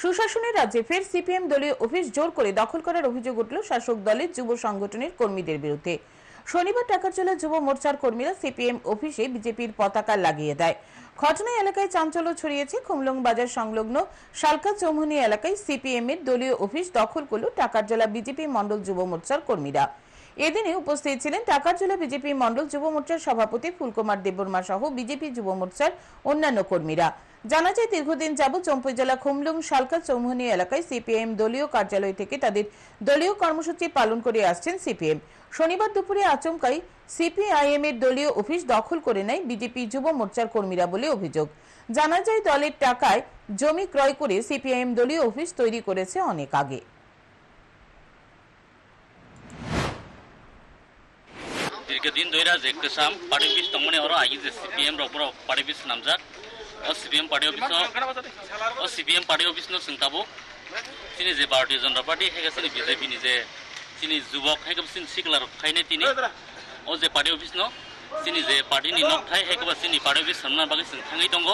সুশাসনের রাজ্যে ফের সিপিএম দলীয় অফিস জোর করে দখল করার অভিযোগ উঠল শাসক দলের যুব সংগঠনের কর্মীদের বিরুদ্ধে। শনিবার টাকারজলা যুব মোর্চার কর্মীরা সিপিএম অফিসে বিজেপির পতাকা লাগিয়ে দেয়। ঘটনায় এলাকায় চাঞ্চল্য ছড়িয়েছে খুমলং বাজার সংলগ্ন শালকা চৌমুহনী এলাকায় সিপিএম এর দলীয় অফিস দখল করল টাকারজলা বিজেপি মণ্ডল যুব মোর্চার কর্মীরা। এদিনে উপস্থিত ছিলেন টাকারজলা বিজেপি মণ্ডল যুব মোর্চার সভাপতি ফুলকুমার দেববর্মা সহ বিজেপি যুব মোর্চার অন্যান্য কর্মীরা। জানা যায়, দীর্ঘদিন যাবৎ চম্পই জেলা খুমলুং শালকা চৌমুহনী এলাকায় সিপিএম দলীয় কার্যালয় থেকে তাদের দলীয় কর্মসূচি পালন করে আসছেন সিপিএম। শনিবার দুপুরে আচমকাই সিপিআইএম এর দলীয় অফিস দখল করে নেয় বিজেপি যুব মোর্চার কর্মীরা বলে অভিযোগ। জানা যায়, দলের টাকায় জমি ক্রয় করে সিপিআইএম দলীয় অফিস তৈরি করেছে অনেক আগে। দীর্ঘদিন ধরে কেসাম পার্টি অফিস দংমনে হর আগে সিপিএম রক বড় পার্টি চিপিএম পাৰ্টি অফিচৰ চিপিএম পাৰ্টি অফিচ ন চিন্তাব। তিনি যে ভাৰতীয় জনতা পাৰ্টি শেষ আছে বিজেপি নিজে তিনি যুৱক শেষ চিকলাৰ খাইনে তিনি? অ যে পাৰ্টি অফিচ ন তিনি যে পাৰ্টি নিমক ঠাই শেষ চিনি পাৰ্টি অফিচ সন্মান বাকী চিন্তাঙেই দংগ